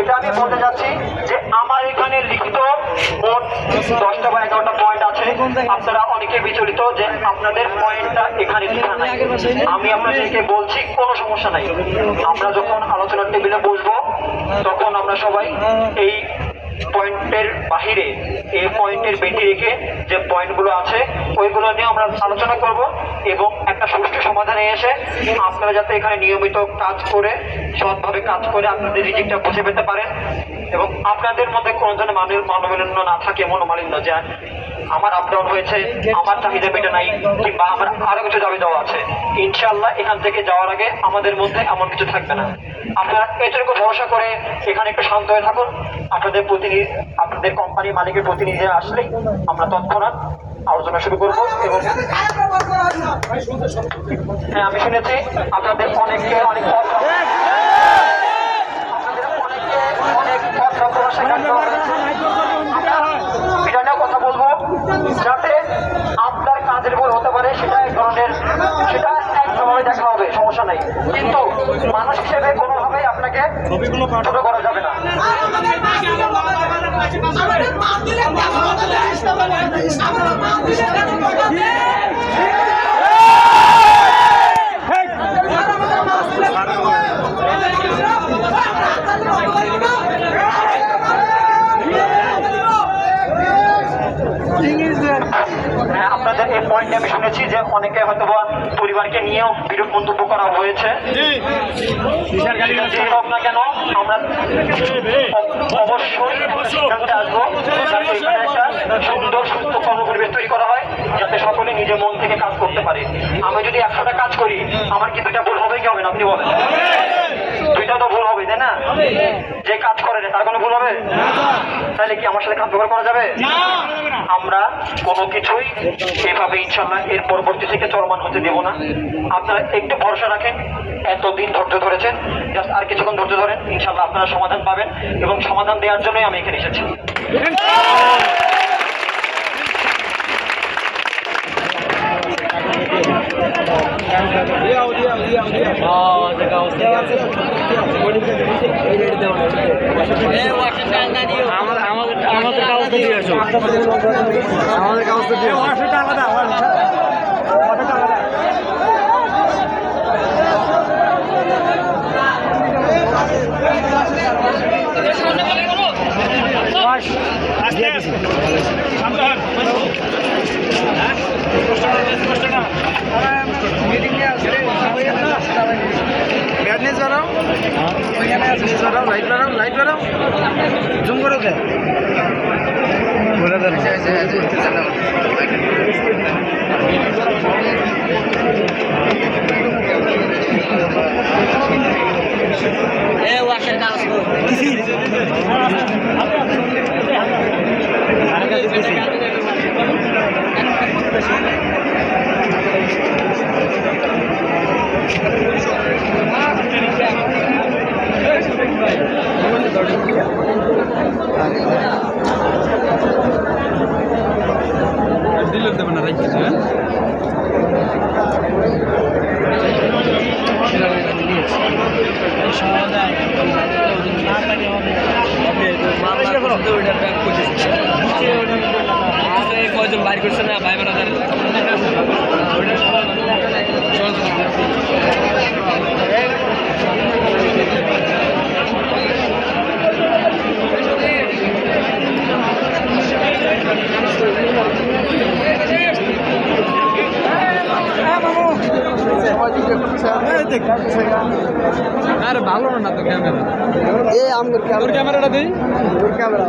এটা আমি বলতে যাচ্ছি যে আমার এখানে লিখিত মোট দশটা বা এগারোটা পয়েন্ট আছে। আপনারা অনেকে বিচলিত যে আপনাদের পয়েন্টটা এখানে লেখা নাই। আমি আপনাদেরকে বলছি, কোনো সমস্যা নাই। আমরা যখন আলোচনার টেবিলে বসবো, তখন আমরা সবাই এই পয়েন্টের বাহিরে, এই পয়েন্টের বেঁধে রেখে যে পয়েন্টগুলো আছে, ওইগুলো নিয়ে আমরা আলোচনা করব। এবং একটা সুষ্ঠু সমাধানে এসে আপনারা যাতে এখানে নিয়মিত কাজ করে, সৎভাবে কাজ করে আপনাদের রিজিকটা বুঝে পেতে পারেন। এবং আপনাদের মধ্যে কোনো ধরনের মানুষ মানবমালিন্য না থাকে, মনোমালিন্য যে আমার আপডাউন হয়েছে, আমার চাহিদা মেটে নাই, কিংবা আমার আরও কিছু দাবি দেওয়া আছে। ইনশাল্লাহ এখান থেকে যাওয়ার আগে আমাদের মধ্যে এমন কিছু থাকবে না। আপনারা এটুকু ভরসা করে এখানে একটু শান্ত হয়ে থাকুন। আপনাদের প্রতিনিধি, আপনাদের কোম্পানির মালিকের প্রতিনিধিরা আসলেই আমরা তৎক্ষণাৎ আলোচনা শুরু করব এবং হ্যাঁ আমি শুনেছি আপনাদের অনেককে অনেক এটা নিয়েও কথা বলব, যাতে আপনার কাজের বই হতে পারে, সেটা এক ধরনের সেটা একভাবে দেখা হবে, সমস্যা নেই। কিন্তু মানুষ হিসেবে আপনাকে ছোট করা যাবে না হ্যাঁ পয়েন্টে আমি শুনেছি যে অনেকে হয়তো বা পরিবারকে নিয়েও বিরূপ মন্তব্য করা হয়েছে। হোক না কেন আমরা অবশ্যই আসব। একটা সুন্দর সুস্থ কর্মপরিবেশ তৈরি করা হয় যাতে সকলে নিজের মন থেকে কাজ করতে পারে। আমি যদি একশোটা কাজ করি আমার কি দুইটা ভুল হবে কি হবে না আপনি বলেন। দুইটা তো ভুল হবে তাই না? যে কাজ করে তার কোনো ভুল হবে? তাহলে কি আমার সাথে কাজ ব্যবহার করা যাবে? আমরা কোনো কিছুই এভাবে ইনশাল্লাহ এর পরবর্তী থেকে চলমান হতে দেব না। আপনারা একটু ভরসা রাখেন এতদিন ধৈর্য ধরেছেন জাস্ট আর কিছুক্ষণ ধৈর্য ধরেন ইনশাল্লাহ আপনারা সমাধান পাবেন এবং সমাধান দেওয়ার জন্যই আমি এখানে এসেছি। আমাদের কাগজটা দিয়ে আসো। আমাদের কাগজটা দিয়ে লাইট বাড়াও লাইট বাড়াও বাইর করছে না ভাই ব্রাদার আরে ভালো না তো ক্যামেরা ক্যামেরাটা দিই। ক্যামেরা